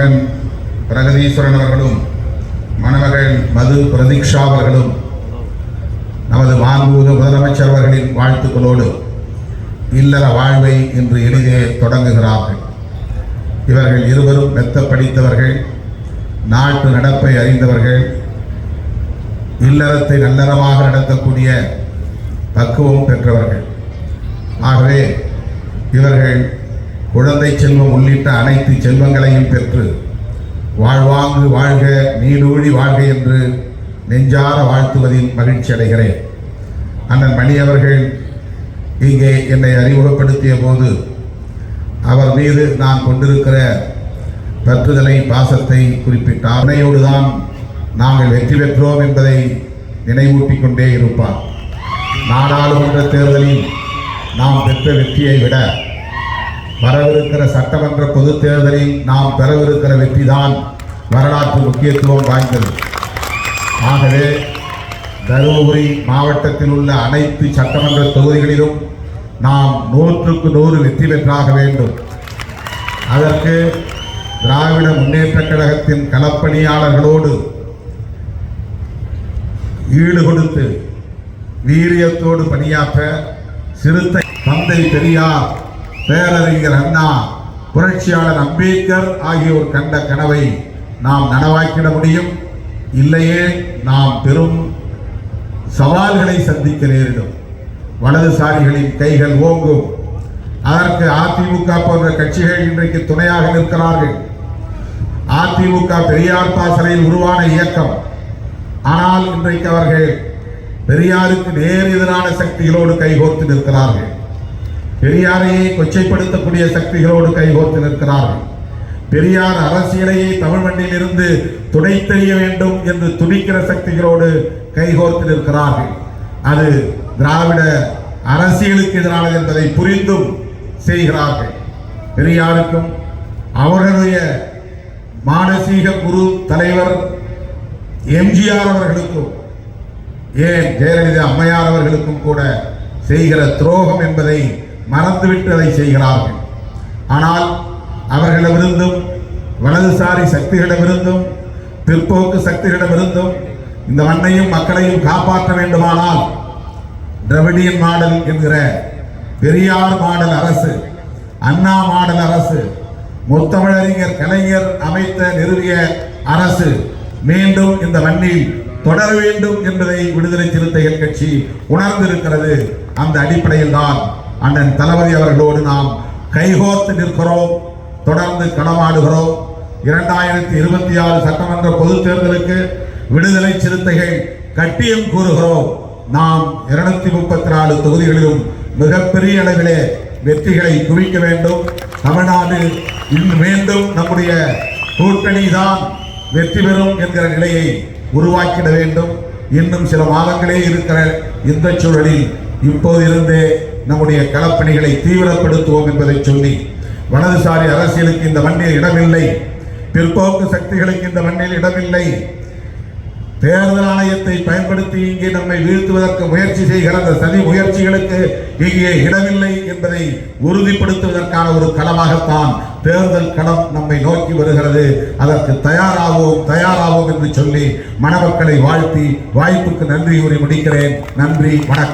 மகன் பிரகதீஸ்வரன் அவர்களும் மணமகள் மது பிரதீக்ஷா அவர்களும் நமது மாண்புமிகு முதலமைச்சர் அவர்களின் வாழ்த்துக்களோடு இல்லற வாழ்வை இன்று எளிதே தொடங்குகிறார்கள். இவர்கள் இருவரும் மெத்த படித்தவர்கள் நாட்டு நடப்பை அறிந்தவர்கள் இல்லறத்தை நல்லறமாக நடத்தக்கூடிய பக்குவம் பெற்றவர்கள். ஆகவே இவர்கள் குழந்தை செல்வம் உள்ளிட்ட அனைத்து செல்வங்களையும் பெற்று வாழ்வாங்கு வாழ்க நீடூழி வாழ்க என்று நெஞ்சார வாழ்த்துவதில் மகிழ்ச்சி அடைகிறேன். அண்ணன் மணி அவர்கள் இங்கே என்னை அறிமுகப்படுத்திய போது அவர் மீது நான் கொண்டிருக்கிற பற்றுதலை பாசத்தை குறிப்பிட்டார். அன்னையோடு தான் நாங்கள் வெற்றி பெற்றோம் என்பதை நினைவூட்டிக் கொண்டே இருப்பார். நாடாளுமன்ற தேர்தலில் நாம் பெற்ற வெற்றியை விட வரவிருக்கிற சட்டமன்ற பொதுத் தேர்தலில் நாம் பெறவிருக்கிற வெற்றிதான் வரலாற்று முக்கியத்துவம் வாய்ந்தது. ஆகவே தருமபுரி மாவட்டத்தில் உள்ள அனைத்து சட்டமன்ற தொகுதிகளிலும் நாம் நூற்றுக்கு நூறு வெற்றி பெற்றாக வேண்டும். அதற்கு திராவிட முன்னேற்றக் கழகத்தின் களப்பணியாளர்களோடு ஈடு கொடுத்து வீரியத்தோடு பணியாற்ற சிறுத்தை தந்தை பெரியார் பேரறிஞர் அண்ணா புரட்சியாளர் அம்பேத்கர் ஆகியோர் கண்ட கனவை நாம் நனவாக்கிட முடியும். இல்லையே நாம் பெரும் சவால்களை சந்திக்க நேரிடும். வலதுசாரிகளின் கைகள் ஓங்கும். அதற்கு அதிமுக போன்ற கட்சிகள் இன்றைக்கு துணையாக நிற்கிறார்கள். அதிமுக பெரியார் பாசறையில் உருவான இயக்கம். ஆனால் இன்றைக்கு அவர்கள் பெரியாருக்கு நேர் எதிரான சக்திகளோடு கைகோர்த்து நிற்கிறார்கள். பெரியாரையே கொச்சைப்படுத்தக்கூடிய சக்திகளோடு கைகோர்த்து நிற்கிறார்கள். பெரியார் அரசியலையே தமிழ் மண்ணில் இருந்து தெரிய வேண்டும் என்று துடிக்கிற சக்திகளோடு கைகோர்த்து நிற்கிறார்கள். அது திராவிட அரசியலுக்கு எதிரானது என்பதை புரிந்தும் செய்கிறார்கள். பெரியாருக்கும் அவர்களுடைய மானசீக குரு தலைவர் எம்ஜிஆர் அவர்களுக்கும் ஏன் ஜெயலலிதா அம்மையார் அவர்களுக்கும் கூட செய்கிற துரோகம் என்பதை மறந்துவிட்டு அதை செய்கிறார்கள். ஆனால் அவர்களிடமிருந்தும் வலதுசாரி சக்திகளிடமிருந்தும் பிற்போக்கு சக்திகளிடமிருந்தும் இந்த மண்ணையும் மக்களையும் காப்பாற்ற வேண்டுமானால் திரவிடியன் மாடல் என்கிற பெரியார் மாடல் அரசு அண்ணா மாடல் அரசு முத்தமிழறிஞர் கலைஞர் அமைத்த நிறுவிய அரசு மீண்டும் இந்த மண்ணில் தொடர வேண்டும் என்பதை விடுதலை சிறுத்தைகள் கட்சி உணர்ந்திருக்கிறது. அந்த அடிப்படையில் தான் அண்ணன் தளபதி அவர்களோடு நாம் கைகோர்த்து நிற்கிறோம் தொடர்ந்து களமாடுகிறோம். இரண்டாயிரத்தி இருபத்தி ஆறு சட்டமன்ற பொதுத் தேர்தலுக்கு விடுதலை சிறுத்தைகள் கட்டியம் கூறுகிறோம். நாம் இருநூத்தி முப்பத்தி நாலு தொகுதிகளிலும் மிகப்பெரிய அளவிலே வெற்றிகளை குவிக்க வேண்டும். தமிழ்நாடு இன்னும் மீண்டும் நம்முடைய கூட்டணி தான் வெற்றி பெறும் என்கிற நிலையை உருவாக்கிட வேண்டும். இன்னும் சில மாதங்களே இருக்கிற இந்த சூழலில் இப்போது இருந்தே நம்முடைய களப்பணிகளை தீவிரப்படுத்துவோம் என்பதை சொல்லி வலதுசாரி அரசியலுக்கு இந்த மண்ணில் இடமில்லை. பிற்போக்கு சக்திகளுக்கு இந்த மண்ணில் இடமில்லை. தேர்தல் ஆணையத்தை பயன்படுத்தி இங்கே நம்மை வீழ்த்துவதற்கு முயற்சி செய்கிற அந்த சதி முயற்சிகளுக்கு இங்கே இடமில்லை என்பதை உறுதிப்படுத்துவதற்கான ஒரு களமாகத்தான் தேர்தல் களம் நம்மை நோக்கி வருகிறது. அதற்கு தயாராகவும் தயாராகவும் என்று சொல்லி மணமக்களை வாழ்த்தி வாய்ப்புக்கு நன்றி கூறி முடிக்கிறேன். நன்றி வணக்கம்.